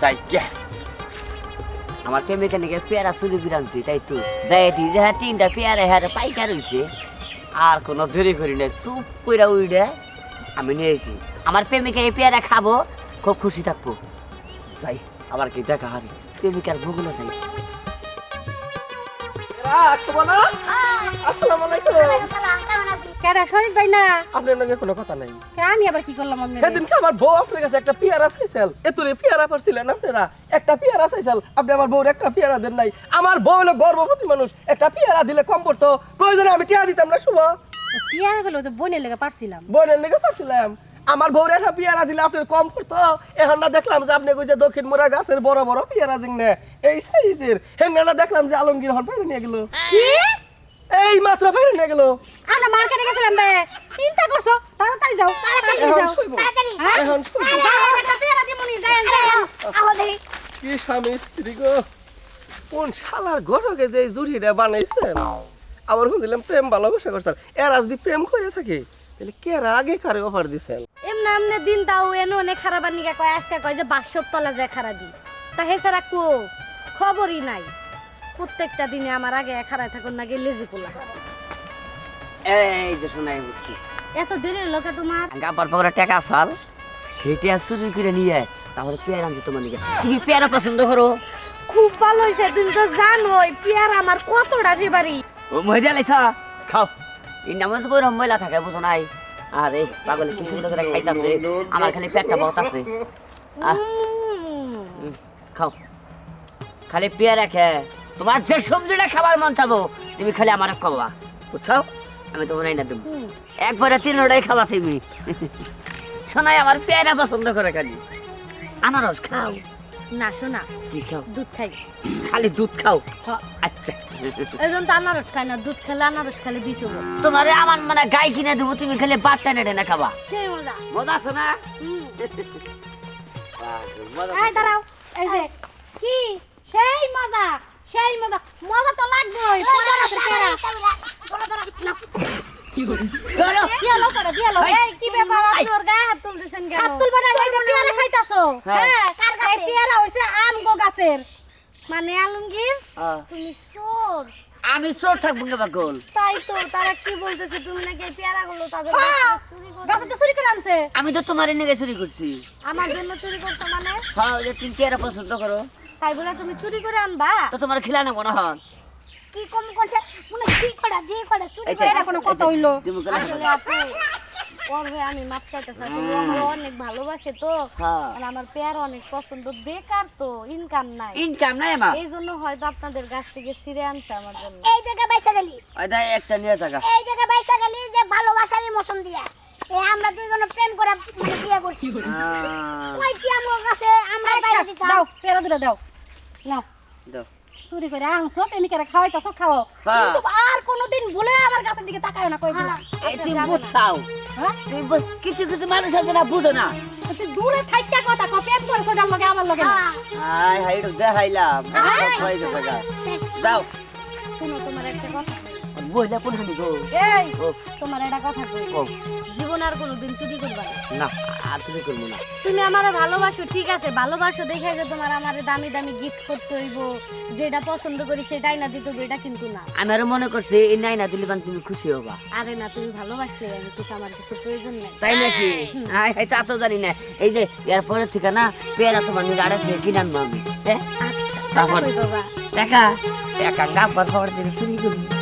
যাই গে। আমার প্রেমিকা নাকি পেয়ারা চুরি করে তাই তো। যাই দি যে তিনটা পেয়ারা হ্যাঁ পাইকা রয়েছে আর কোনো দেরি করি না চুপ কইরা উইডে আমি নিয়েছি আমার প্রেমিকা এই পেয়ারা খাব খুব খুশি থাকব। যাই আবার কি দেখা হারি প্রেমিকার ভূগুলো চাই। আসসালামু আলাইকুম। কেডা শরীফ ভাই না। আপনার লগে কোনো কথা নাই। আমি আবার কি করলাম আপনি সেদিনকে আমার বউ আপনার কাছে একটা পেয়ারা চাইছিল? এতুরে পেয়ারা পারছিলেন আপনারা? একটা পেয়ারা চাইছিল। আপনি আমার বউর একটা পেয়ারা দেন নাই। আমার বউ হলো গর্ভবতী মানুষ। একটা পেয়ারা দিলে কম পড়তো। প্রয়োজনে আমি টিয়া দিতাম না শুভ? পিয়ারগুলো তো বোনের লেগে পারছিলাম। বোনের লেগে পারছিলাম। আমার বউর একটা পেয়ারা দিলে আপনার কম পড়তো। এখন না দেখলাম যে আপনি যে দক্ষিণ মোড়া গাছের বড় বড় পেয়ারা জিংনে। এই সাইজের। হেন না দেখলাম যে আলমগীর হন বাইরে নিয়ে গেল। কি? এই মাত্র বাইরে নিয়ে গেল। আমরা মার্কেটে গেছিলাম বে। চিন্তা করছ? তাড়াতাড়ি যাও তাড়াতাড়ি যাও। হ্যাঁ? এখন। কি স্বামী স্ত্রী গো। কোন শালার ঘটকে যে জুড়িটা বানাইছেন? আবার শুনছিলাম প্রেম ভালোবাসা করছেন। এর আজ দি প্রেম করে থাকে তাহলে কেরা আগে কারে অফার দিছেন? এমনি এমনি দিন তাও এনে অনেক খারাপ নিকে কয় আজকে কয় যে বাসব তলা যায় খারা দি তা হেসারা কো? খবরই নাই। প্রত্যেকটা দিনে আমার আগে খারাপ থাকুন না গেলে লেজি পোলা। এই যে শোনাই বুঝছি এত দেরি লোকে তোমার? গাবার টাকা সাল সেটা চুরি করে নিয়ে তাহলে পেয়ারা আনছি তোমার নিকে। তুমি পেয়ারা পছন্দ করো? খুব ভালো হয়েছে তুমি তো জানোই পিয়ার আমার কতটা ফেভারি ও মহিলা লাইছা খাও। এই নামে তো বড় মহিলা থাকে বুঝো নাই? আরে পাগলে কি সুন্দর করে খাইতাছে। আমার খালি পেটটা বহুত আছে। খাও। খালি পেয়ারা খে। তোমার যে সবজিটা খাবার মন চাবো তুমি খালি আমার খাওয়া বুঝছ? আমি তোমার না দেবো। একবারে তিনটাই খাওয়া তুমি। শোনাই আমার পেয়ারা পছন্দ করে খালি। আনারস খাও। না শোনা কি খাও? দুধ খাই। খালি দুধ খাও? আচ্ছা। এই জন্য তো আনারস খাই না দুধ খেলে আনারস খেলে বিষ হব। তোমারে আমার মানে গাই কিনে দেবো তুমি খালি বাটটা নেড়ে না খাবা। সেই মজা। মজা আছে না এই দাঁড়াও এই যে কি? সেই মজা। সেই মজা মজা তো লাগবেই পয়লা রাতের পেয়ারা ধরো। দিয়ালো করে দিয়ালো এই কি ব্যাপার? আপনি গায়ে হাত তুলতেছেন কেন? হাত তুলবা না এই পেয়ারা খাইতাছো? হ্যাঁ। হ্যাঁ কার গাছে? পেয়ারা হইছে আম গো গাছের। মানে আলমগীর আহ, তুমি চোর। আমি চোর থাকব কে পাগল। তাই তো তারা কি বলতেছে তুমি নাকি এই পেয়ারাগুলো তাদের গাছে তো চুরি করে? আনছে। আমি তো তোমার এনে চুরি করছি। আমার জন্য চুরি করছ মানে? হ্যাঁ যে তুমি পেয়ারা পছন্দ করো। তাই বলে তুমি চুরি করে আনবা? তো তোমার খিলানো মনে হয়। কি কম করছে? মনে কি করে দিয়ে করে চুরি এই করে এটা কোনো কথা হইল। তুমি আসলে আপু ওর হয়ে আমি মাপ চাইতেছি আসলে ও আমার অনেক ভালোবাসে তো। হ্যাঁ। আর আমার পেয়ার অনেক পছন্দ বেকার তো ইনকাম নাই। ইনকাম নাই আমার। এই জন্য হয়তো আপনাদের কাছ থেকে ছিঁড়ে আনছে আমার জন্য। এই জায়গায় বাইসা গেলি। ওই দেখ একটা নিয়ে থাকা এই জায়গায় বাইসা গেলি যে ভালোবাসার ইমোশন দিয়া। এই আমরা দুইজন প্রেম করে মানে বিয়ে করছি। ওই কি আমার কাছে আমরা বাইরে দিতাম দাও পেয়ারা দুটো দাও। নাও। দাও। চুরি করে আনছো প্রেমিকারা খাওয়াইতাছো খাও হ্যাঁ। কিন্তু আর কোনোদিন ভুলে আমার গাছের দিকে তাকায় না কই দিলাম এই তুমি বুঝছাও? হ্যাঁ? তুমি কিছু কিছু মানুষ আছে না বুঝো না? তুই দূরে থাইকা কথা কো প্রেম করে কোটার লগে আমার লগে না। হাই হাই তো দেখাইলাম। সব হয়ে। যাও। শুনো তোমার একটা কথা। বইলা কোন হানি গো। এই তোমার একটা কথা কই? জীবন আর কোনোদিন চুরি করবা না। আর তুমি করব না। তুমি আমারে ভালোবাসো ঠিক আছে ভালোবাসো দেখে যে তোমার আমারে দামি দামি গিফট করতে হইব। যেটা পছন্দ করি সেটাই না দিতে এটা কিন্তু না। আমি আরও মনে করছি এই নাই না দিলে তুমি খুশি হবা। আরে না তুমি ভালোবাসলে আমি কিছু আমার কিছু প্রয়োজন নেই। তাই নাকি? তা তো জানি না। এই যে এরপরে থেকে না পেয়ারা তোমার আড়াই থেকে কিনে আনব আমি। হ্যাঁ? আচ্ছা তারপর- গাছ বার খাবার দিলে চুরি করবি